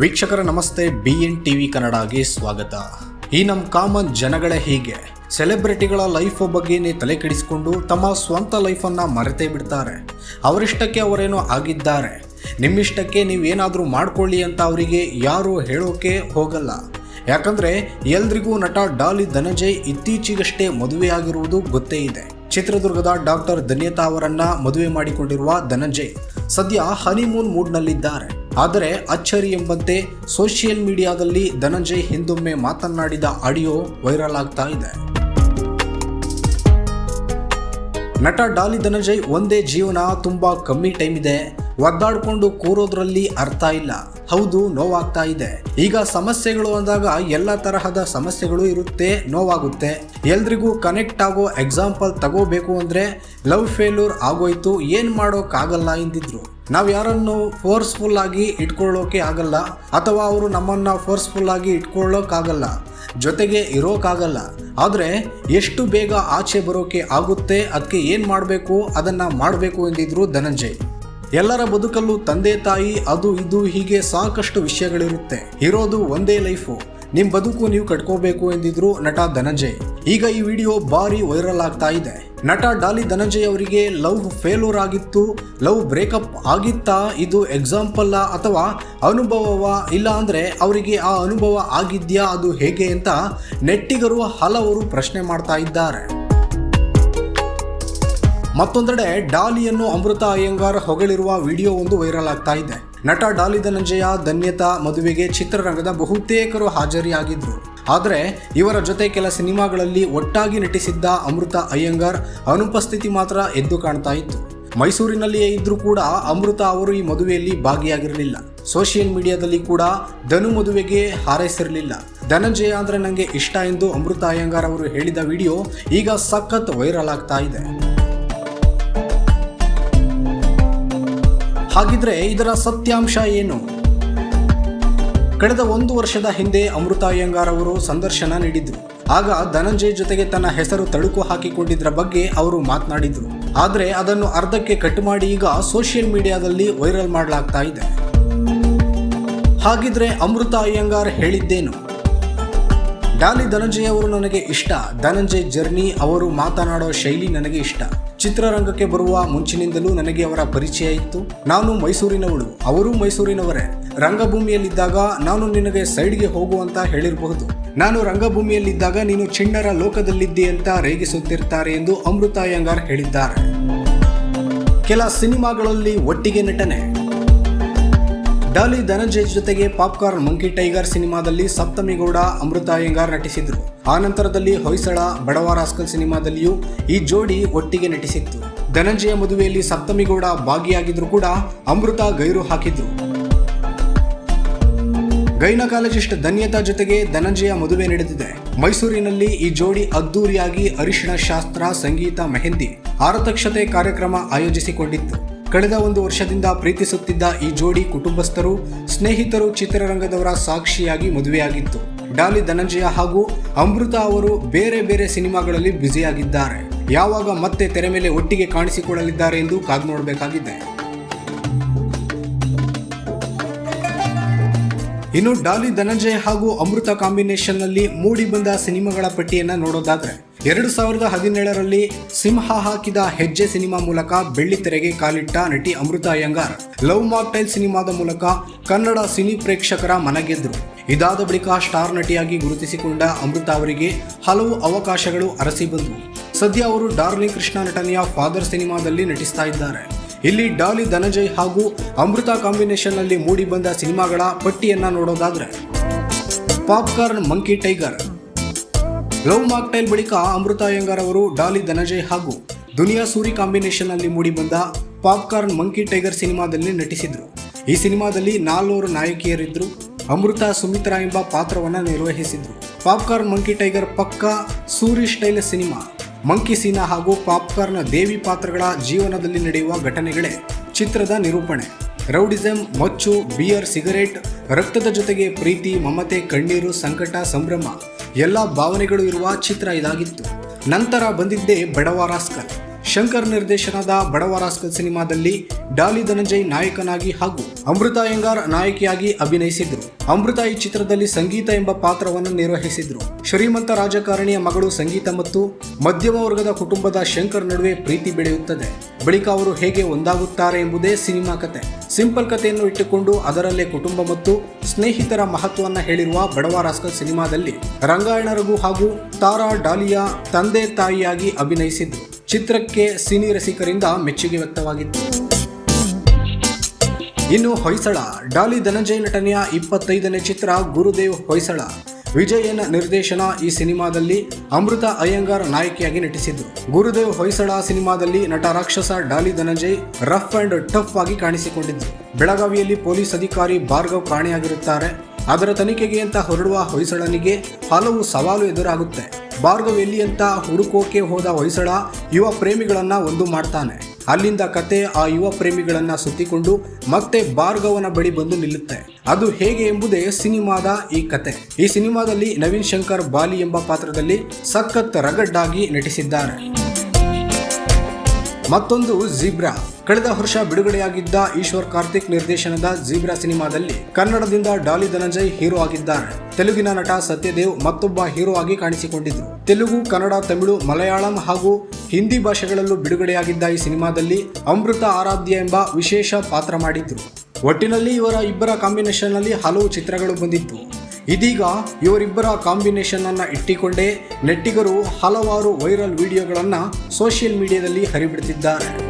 ವೀಕ್ಷಕರ ನಮಸ್ತೆ B N TV ಕನ್ನಡಗೆ ಸ್ವಾಗತ. ಈ ನಮ್ಮ ಕಾಮನ್ ಜನಗಳೇ ಹೀಗೆ, ಸೆಲೆಬ್ರಿಟಿಗಳ ಲೈಫ್ ಬಗ್ಗೆನೇ ತಲೆ ಕೆಡಿಸಿಕೊಂಡು ತಮ್ಮ ಸ್ವಂತ ಲೈಫನ್ನು ಮರೆತೇ ಬಿಡ್ತಾರೆ. ಅವರಿಷ್ಟಕ್ಕೆ ಅವರೇನೋ ಆಗಿದ್ದಾರೆ. ನಿಮ್ಮಿಷ್ಟಕ್ಕೆ ನೀವೇನಾದರೂ ಮಾಡ್ಕೊಳ್ಳಿ ಅಂತ ಅವರಿಗೆ ಯಾರು ಹೇಳೋಕೆ ಹೋಗಲ್ಲ. ಯಾಕಂದ್ರೆ, ಎಲ್ರಿಗೂ ನಟ ಡಾಲಿ ಧನಂಜಯ್ ಇತ್ತೀಚೆಗಷ್ಟೇ ಮದುವೆಯಾಗಿರುವುದು ಗೊತ್ತೇ ಇದೆ. ಚಿತ್ರದುರ್ಗದ ಡಾಕ್ಟರ್ ಧನ್ಯತಾ ಅವರನ್ನ ಮದುವೆ ಮಾಡಿಕೊಂಡಿರುವ ಧನಂಜಯ್ ಸದ್ಯ ಹನಿಮೂನ್ ಮೂಡ್ನಲ್ಲಿದ್ದಾರೆ ಆದರೆ ಅಚ್ಚರಿ ಎಂಬಂತೆ ಸೋಷಿಯಲ್ ಮೀಡಿಯಾದಲ್ಲಿ ಧನಂಜಯ್ ಹಿಂದೊಮ್ಮೆ ಮಾತನಾಡಿದ ಆಡಿಯೋ ವೈರಲ್ ಆಗ್ತಾ ಇದೆ. ನಟ ಡಾಲಿ ಧನಂಜಯ್ ಒಂದೇ ಜೀವನ ತುಂಬಾ ಕಮ್ಮಿ ಟೈಮ್ ಇದೆ. ಒದ್ದಾಡ್ಕೊಂಡು ಕೂರೋದ್ರಲ್ಲಿ ಅರ್ಥ ಇಲ್ಲ. ಹೌದು, ನೋವಾಗ್ತಾ ಇದೆ. ಈಗ ಸಮಸ್ಯೆಗಳು ಅಂದಾಗ ಎಲ್ಲ ತರಹದ ಸಮಸ್ಯೆಗಳು ಇರುತ್ತೆ, ನೋವಾಗುತ್ತೆ. ಎಲ್ರಿಗೂ ಕನೆಕ್ಟ್ ಆಗೋ ಎಕ್ಸಾಂಪಲ್ ತಗೋಬೇಕು ಅಂದ್ರೆ ಲವ್ ಫೇಲ್ಯೂರ್ ಆಗೋಯ್ತು, ಏನ್ ಮಾಡೋಕ್ಕಾಗಲ್ಲ ಎಂದಿದ್ರು. ನಾವು ಯಾರನ್ನು ಫೋರ್ಸ್ಫುಲ್ ಆಗಿ ಇಟ್ಕೊಳ್ಳೋಕೆ ಆಗಲ್ಲ, ಅಥವಾ ಅವರು ನಮ್ಮನ್ನ ಫೋರ್ಸ್ಫುಲ್ ಆಗಿ ಇಟ್ಕೊಳ್ಳೋಕ್ಕಾಗಲ್ಲ, ಜೊತೆಗೆ ಇರೋಕ್ಕಾಗಲ್ಲ. ಆದರೆ ಎಷ್ಟು ಬೇಗ ಆಚೆ ಬರೋಕೆ ಆಗುತ್ತೆ ಅದಕ್ಕೆ ಏನು ಮಾಡಬೇಕು, ಅದನ್ನು ಮಾಡಬೇಕು ಎಂದಿದ್ರು ಧನಂಜಯ್. ಎಲ್ಲರ ಬದುಕಲ್ಲೂ ತಂದೆ ತಾಯಿ, ಅದು ಇದು ಹೀಗೆ ಸಾಕಷ್ಟು ವಿಷಯಗಳಿರುತ್ತೆ. ಇರೋದು ಒಂದೇ ಲೈಫು. ನಿಮ್ಮ ಬದುಕು ನೀವು ಕಟ್ಕೋಬೇಕು ಎಂದಿದ್ರು ನಟ ಧನಂಜಯ್. ಈಗ ಈ ವಿಡಿಯೋ ಬಾರಿ ವೈರಲ್ ಆಗ್ತಾ ಇದೆ. ನಟ ಡಾಲಿ ಧನಂಜಯ್ ಅವರಿಗೆ ಲವ್ ಫೇಲ್ಯೂರ್ ಆಗಿತ್ತು, ಲವ್ ಬ್ರೇಕಪ್ ಆಗಿತ್ತಾ, ಇದು ಎಕ್ಸಾಂಪಲ್ ಅಥವಾ ಅನುಭವವ? ಇಲ್ಲ ಅಂದರೆ ಅವರಿಗೆ ಆ ಅನುಭವ ಆಗಿದ್ಯಾ, ಅದು ಹೇಗೆ ಅಂತ ನೆಟ್ಟಿಗರು ಹಲವರು ಪ್ರಶ್ನೆ ಮಾಡ್ತಾ ಇದ್ದಾರೆ. ಮತ್ತೊಂದೆಡೆ ಡಾಲಿಯನ್ನು ಅಮೃತ ಅಯ್ಯಂಗಾರ್ ಹೊಗಳಿರುವ ವಿಡಿಯೋ ಒಂದು ವೈರಲ್ ಆಗ್ತಾ ಇದೆ. ನಟ ಡಾಲಿ ಧನಂಜಯ, ಧನ್ಯತಾ ಮದುವೆಗೆ ಚಿತ್ರರಂಗದ ಬಹುತೇಕರು ಹಾಜರಿಯಾಗಿದ್ದರು ಆದರೆ ಇವರ ಜೊತೆ ಕೆಲ ಸಿನಿಮಾಗಳಲ್ಲಿ ಒಟ್ಟಾಗಿ ನಟಿಸಿದ್ದ ಅಮೃತ ಅಯ್ಯಂಗಾರ್ ಅನುಪಸ್ಥಿತಿ ಮಾತ್ರ ಎದ್ದು ಕಾಣ್ತಾ ಇತ್ತು. ಮೈಸೂರಿನಲ್ಲಿಯೇ ಇದ್ದರೂ ಕೂಡ ಅಮೃತ ಅವರು ಈ ಮದುವೆಯಲ್ಲಿ ಭಾಗಿಯಾಗಿರಲಿಲ್ಲ. ಸೋಷಿಯಲ್ ಮೀಡಿಯಾದಲ್ಲಿ ಕೂಡ ಧನು ಮದುವೆಗೆ ಹಾರೈಸಿರಲಿಲ್ಲ. ಧನಂಜಯ ಅಂದರೆ ನನಗೆ ಇಷ್ಟ ಎಂದು ಅಮೃತ ಅಯ್ಯಂಗಾರ್ ಅವರು ಹೇಳಿದ ವಿಡಿಯೋ ಈಗ ಸಖತ್ ವೈರಲ್ ಆಗ್ತಾ ಇದೆ. ಹಾಗಿದ್ರೆ ಇದರ ಸತ್ಯಾಂಶ ಏನು? ಕಳೆದ ಒಂದು ವರ್ಷದ ಹಿಂದೆ ಅಮೃತ ಅಯ್ಯಂಗಾರ್ ಅವರು ಸಂದರ್ಶನ ನೀಡಿದ್ರು. ಆಗ ಧನಂಜಯ್ ಜೊತೆಗೆ ತನ್ನ ಹೆಸರು ತಳುಕು ಹಾಕಿಕೊಂಡಿದ್ರ ಬಗ್ಗೆ ಅವರು ಮಾತನಾಡಿದ್ರು. ಆದ್ರೆ ಅದನ್ನು ಅರ್ಧಕ್ಕೆ ಕಟ್ ಮಾಡಿ ಈಗ ಸೋಷಿಯಲ್ ಮೀಡಿಯಾದಲ್ಲಿ ವೈರಲ್ ಮಾಡಲಾಗ್ತಾ ಇದೆ. ಹಾಗಿದ್ರೆ ಅಮೃತ ಅಯ್ಯಂಗಾರ್ ಹೇಳಿದ್ದೇನು? ಡಾಲಿ ಧನಂಜಯ್ ಅವರು ನನಗೆ ಇಷ್ಟ. ಧನಂಜಯ್ ಜರ್ನಿ ಅವರು ಮಾತನಾಡೋ ಶೈಲಿ ನನಗೆ ಇಷ್ಟ. ಚಿತ್ರರಂಗಕ್ಕೆ ಬರುವ ಮುಂಚಿನಿಂದಲೂ ನನಗೆ ಅವರ ಪರಿಚಯ ಇತ್ತು. ನಾನು ಮೈಸೂರಿನವಳು. ಅವರು ಮೈಸೂರಿನವರೇ. ರಂಗಭೂಮಿಯಲ್ಲಿದ್ದಾಗ ನಾನು ನಿನಗೆ ಸೈಡ್ಗೆ ಹೋಗುವಂತ ಹೇಳಿರಬಹುದು. ನಾನು ರಂಗಭೂಮಿಯಲ್ಲಿದ್ದಾಗ ನೀನು ಚಿಣ್ಣರ ಲೋಕದಲ್ಲಿದ್ದೆ ಅಂತ ರೇಗಿಸುತ್ತಿರ್ತಾರೆ ಎಂದು ಅಮೃತ ಅಯ್ಯಂಗಾರ್ ಹೇಳಿದ್ದಾರೆ. ಕೆಲ ಸಿನಿಮಾಗಳಲ್ಲಿ ಒಟ್ಟಿಗೆ ನಟನೆ. ಡಾಲಿ ಧನಂಜಯ್ ಜೊತೆಗೆ ಪಾಪ್ಕಾರ್ನ್ ಮಂಕಿ ಟೈಗರ್ ಸಿನಿಮಾದಲ್ಲಿ ಸಪ್ತಮಿಗೌಡ ಅಮೃತ ಅಯ್ಯಂಗಾರ್ ನಟಿಸಿದ್ರು. ಆ ನಂತರದಲ್ಲಿ ಹೊಯ್ಸಳ ಬಡವ ರಾಸ್ಕಲ್ ಸಿನಿಮಾದಲ್ಲಿಯೂ ಈ ಜೋಡಿ ಒಟ್ಟಿಗೆ ನಟಿಸಿತ್ತು. ಧನಂಜಯ ಮದುವೆಯಲ್ಲಿ ಸಪ್ತಮಿಗೌಡ ಭಾಗಿಯಾಗಿದ್ರು ಕೂಡ ಅಮೃತ ಗೈರು ಹಾಕಿದ್ರು. ಗೈನಕಾಲಜಿಸ್ಟ್ ಧನ್ಯತಾ ಜೊತೆಗೆ ಧನಂಜಯ ಮದುವೆ ನಡೆದಿದೆ. ಮೈಸೂರಿನಲ್ಲಿ ಈ ಜೋಡಿ ಅದ್ದೂರಿಯಾಗಿ ಅರಿಶಿಣ ಶಾಸ್ತ್ರ, ಸಂಗೀತ, ಮೆಹಂದಿ, ಆರತಕ್ಷತೆ ಕಾರ್ಯಕ್ರಮ ಆಯೋಜಿಸಿಕೊಂಡಿತ್ತು. ಕಳೆದ ಒಂದು ವರ್ಷದಿಂದ ಪ್ರೀತಿಸುತ್ತಿದ್ದ ಈ ಜೋಡಿ ಕುಟುಂಬಸ್ಥರು, ಸ್ನೇಹಿತರು ಚಿತ್ರರಂಗದವರ ಸಾಕ್ಷಿಯಾಗಿ ಮದುವೆಯಾಗಿತ್ತು. ಡಾಲಿ ಧನಂಜಯ ಹಾಗೂ ಅಮೃತ ಅವರು ಬೇರೆ ಬೇರೆ ಸಿನಿಮಾಗಳಲ್ಲಿ ಬ್ಯುಸಿಯಾಗಿದ್ದಾರೆ. ಯಾವಾಗ ಮತ್ತೆ ತೆರೆ ಮೇಲೆ ಒಟ್ಟಿಗೆ ಕಾಣಿಸಿಕೊಳ್ಳಲಿದ್ದಾರೆ ಎಂದು ಕಾದು ನೋಡಬೇಕಾಗಿದೆ. ಇನ್ನು ಡಾಲಿ ಧನಂಜಯ ಹಾಗೂ ಅಮೃತ ಕಾಂಬಿನೇಷನ್ನಲ್ಲಿ ಮೂಡಿ ಬಂದ ಸಿನಿಮಾಗಳ ಪಟ್ಟಿಯನ್ನ ನೋಡೋದಾದ್ರೆ, ಎರಡು ಸಾವಿರದ ಹದಿನೇಳರಲ್ಲಿ ಸಿಂಹ ಹಾಕಿದ ಹೆಜ್ಜೆ ಸಿನಿಮಾ ಮೂಲಕ ಬೆಳ್ಳಿತೆರೆಗೆ ಕಾಲಿಟ್ಟ ನಟಿ ಅಮೃತ ಅಯ್ಯಂಗಾರ್, ಲವ್ ಮಾಕ್ಟೈಲ್ ಸಿನಿಮಾದ ಮೂಲಕ ಕನ್ನಡ ಸಿನಿ ಪ್ರೇಕ್ಷಕರ ಮನಗೆದ್ರು. ಇದಾದ ಬಳಿಕ ಸ್ಟಾರ್ ನಟಿಯಾಗಿ ಗುರುತಿಸಿಕೊಂಡ ಅಮೃತ ಅವರಿಗೆ ಹಲವು ಅವಕಾಶಗಳು ಅರಸಿ ಬಂದವು. ಸದ್ಯ ಅವರು ಡಾರ್ಲಿಂಗ್ ಕೃಷ್ಣ ನಟನೆಯ ಫಾದರ್ ಸಿನಿಮಾದಲ್ಲಿ ನಟಿಸ್ತಾ ಇದ್ದಾರೆ. ಇಲ್ಲಿ ಡಾಲಿ ಧನಂಜಯ್ ಹಾಗೂ ಅಮೃತ ಕಾಂಬಿನೇಷನ್ನಲ್ಲಿ ಮೂಡಿ ಬಂದ ಸಿನಿಮಾಗಳ ಪಟ್ಟಿಯನ್ನ ನೋಡೋದಾದ್ರೆ popcorn monkey tiger, love mocktail ಬಳಿಕ ಅಮೃತ ಅಯ್ಯಂಗಾರ್ ಅವರು ಡಾಲಿ ಧನಂಜಯ್ ಹಾಗೂ ದುನಿಯಾ ಸೂರಿ ಕಾಂಬಿನೇಷನ್ನಲ್ಲಿ ಮೂಡಿ ಬಂದ ಪಾಪ್ಕಾರ್ನ್ ಮಂಕಿ ಟೈಗರ್ ಸಿನಿಮಾದಲ್ಲಿ ನಟಿಸಿದ್ರು. ಈ ಸಿನಿಮಾದಲ್ಲಿ ನಾಲ್ವರು ನಾಯಕಿಯರಿದ್ರು. ಅಮೃತ ಸುಮಿತ್ರಾ ಎಂಬ ಪಾತ್ರವನ್ನ ನಿರ್ವಹಿಸಿದ್ರು. ಪಾಪ್ಕಾರ್ನ್ ಮಂಕಿ ಟೈಗರ್ ಪಕ್ಕ, Suri style cinema. Monkey Seena ಹಾಗೂ ಪಾಪ್ಕಾರ್ನ್ ದೇವಿ ಪಾತ್ರಗಳ ಜೀವನದಲ್ಲಿ ನಡೆಯುವ ಘಟನೆಗಳೇ ಚಿತ್ರದ ನಿರೂಪಣೆ. ರೌಡಿಸಮ್ ಮಚ್ಚು, ಬಿಯರ್, ಸಿಗರೇಟ್, ರಕ್ತದ ಜೊತೆಗೆ ಪ್ರೀತಿ, ಮಮತೆ, ಕಣ್ಣೀರು, ಸಂಕಟ, ಸಂಭ್ರಮ, ಎಲ್ಲ ಭಾವನೆಗಳು ಇರುವ ಚಿತ್ರ ಇದಾಗಿತ್ತು. ನಂತರ ಬಂದಿದ್ದೇ ಬಡವ ರಾಸ್ಕಲ್. ಶಂಕರ್ ನಿರ್ದೇಶನದ ಬಡವರಾಸ್ಕಲ್ ಸಿನಿಮಾದಲ್ಲಿ ಡಾಲಿ ಧನಂಜಯ್ ನಾಯಕನಾಗಿ ಹಾಗೂ ಅಮೃತ ಅಯ್ಯಂಗಾರ್ ನಾಯಕಿಯಾಗಿ ಅಭಿನಯಿಸಿದ್ರು. ಅಮೃತ ಈ ಚಿತ್ರದಲ್ಲಿ ಸಂಗೀತ ಎಂಬ ಪಾತ್ರವನ್ನು ನಿರ್ವಹಿಸಿದ್ರು. ಶ್ರೀಮಂತ ರಾಜಕಾರಣಿಯ ಮಗಳು ಸಂಗೀತ ಮತ್ತು ಮಧ್ಯಮ ವರ್ಗದ ಕುಟುಂಬದ ಶಂಕರ್ ನಡುವೆ ಪ್ರೀತಿ ಬೆಳೆಯುತ್ತದೆ. ಬಳಿಕ ಅವರು ಹೇಗೆ ಒಂದಾಗುತ್ತಾರೆ ಎಂಬುದೇ ಸಿನಿಮಾ ಕತೆ. ಸಿಂಪಲ್ ಕಥೆಯನ್ನು ಇಟ್ಟುಕೊಂಡು ಅದರಲ್ಲೇ ಕುಟುಂಬ ಮತ್ತು ಸ್ನೇಹಿತರ ಮಹತ್ವವನ್ನು ಹೇಳಿರುವ ಬಡವ ರಾಸ್ಕಲ್ ಸಿನಿಮಾದಲ್ಲಿ ರಂಗಾಯಣ ರಘು ಹಾಗೂ ತಾರಾ ಡಾಲಿಯಾ ತಂದೆ ತಾಯಿಯಾಗಿ ಅಭಿನಯಿಸಿದ್ರು. ಚಿತ್ರಕ್ಕೆ ಸಿನಿ ರಸಿಕರಿಂದ ಮೆಚ್ಚುಗೆ ವ್ಯಕ್ತವಾಗಿತ್ತು. ಇನ್ನು ಹೊಯ್ಸಳ, ಡಾಲಿ ಧನಂಜಯ ನಟನೆಯ ಇಪ್ಪತ್ತೈದನೇ ಚಿತ್ರ ಗುರುದೇವ್ ಹೊಯ್ಸಳ. ವಿಜಯನ ನಿರ್ದೇಶನ ಈ ಸಿನಿಮಾದಲ್ಲಿ ಅಮೃತ ಅಯ್ಯಂಗಾರ್ ನಾಯಕಿಯಾಗಿ ನಟಿಸಿದ್ರು ಗುರುದೇವ್ ಹೊಯ್ಸಳ ಸಿನಿಮಾದಲ್ಲಿ ನಟ ರಾಕ್ಷಸ Dolly Dhananjay rough and tough ಆಗಿ ಕಾಣಿಸಿಕೊಂಡಿದ್ದರು ಬೆಳಗಾವಿಯಲ್ಲಿ ಪೊಲೀಸ್ ಅಧಿಕಾರಿ ಭಾರ್ಗವ್ ಕಾಣೆಯಾಗಿರುತ್ತಾರೆ. ಅದರ ತನಿಖೆಗೆ ಅಂತ ಹೊರಡುವ ಹೊಯ್ಸಳನಿಗೆ ಹಲವು ಸವಾಲು ಎದುರಾಗುತ್ತೆ. ಭಾರ್ಗವ್ ಎಲ್ಲಿ ಅಂತ ಹುಡುಕೋಕೆ ಹೋದ ಹೊಯ್ಸಳ ಯುವ ಪ್ರೇಮಿಗಳನ್ನ ಒಂದು ಮಾಡ್ತಾನೆ. ಅಲ್ಲಿಂದ ಕತೆ ಆ ಯುವ ಪ್ರೇಮಿಗಳನ್ನ ಸುತ್ತಿಕೊಂಡು ಮತ್ತೆ ಭಾರ್ಗವನ ಬಳಿ ಬಂದು ನಿಲ್ಲುತ್ತೆ. ಅದು ಹೇಗೆ ಎಂಬುದೇ ಸಿನಿಮಾದ ಈ ಕತೆ. ಈ ಸಿನಿಮಾದಲ್ಲಿ ನವೀನ್ ಶಂಕರ್ ಬಾಲಿ ಎಂಬ ಪಾತ್ರದಲ್ಲಿ ಸಖತ್ ರಗಡ್ಡಾಗಿ ನಟಿಸಿದ್ದಾರೆ. ಮತ್ತೊಂದು ಜೀಬ್ರಾ ಕಳೆದ ವರ್ಷ ಬಿಡುಗಡೆಯಾಗಿದ್ದ ಈಶ್ವರ್ ಕಾರ್ತಿಕ್ ನಿರ್ದೇಶನದ ಜೀಬ್ರಾ ಸಿನಿಮಾದಲ್ಲಿ ಕನ್ನಡದಿಂದ ಡಾಲಿ ಧನಂಜಯ್ ಹೀರೋ ಆಗಿದ್ದಾರೆ. ತೆಲುಗಿನ ನಟ ಸತ್ಯದೇವ್ ಮತ್ತೊಬ್ಬ ಹೀರೋ ಆಗಿ ಕಾಣಿಸಿಕೊಂಡಿದ್ರು. ತೆಲುಗು, ಕನ್ನಡ, ತಮಿಳು, ಮಲಯಾಳಂ ಹಾಗೂ ಹಿಂದಿ ಭಾಷೆಗಳಲ್ಲೂ ಬಿಡುಗಡೆಯಾಗಿದ್ದ ಈ ಸಿನಿಮಾದಲ್ಲಿ ಅಮೃತ ಆರಾಧ್ಯ ಎಂಬ ವಿಶೇಷ ಪಾತ್ರ ಮಾಡಿದ್ರು. ಒಟ್ಟಿನಲ್ಲಿ ಇವರ ಇಬ್ಬರ ಕಾಂಬಿನೇಷನ್ನಲ್ಲಿ ಹಲವು ಚಿತ್ರಗಳು ಬಂದಿತ್ತು. ಇದೀಗ ಇವರಿಬ್ಬರ ಕಾಂಬಿನೇಷನ್ ಅನ್ನ ಇಟ್ಟಿಕೊಂಡೇ ನೆಟ್ಟಿಗರು ಹಲವಾರು ವೈರಲ್ ವಿಡಿಯೋಗಳನ್ನು ಸೋಷಿಯಲ್ ಮೀಡಿಯಾದಲ್ಲಿ ಹರಿಬಿಡ್ತಿದ್ದಾರೆ.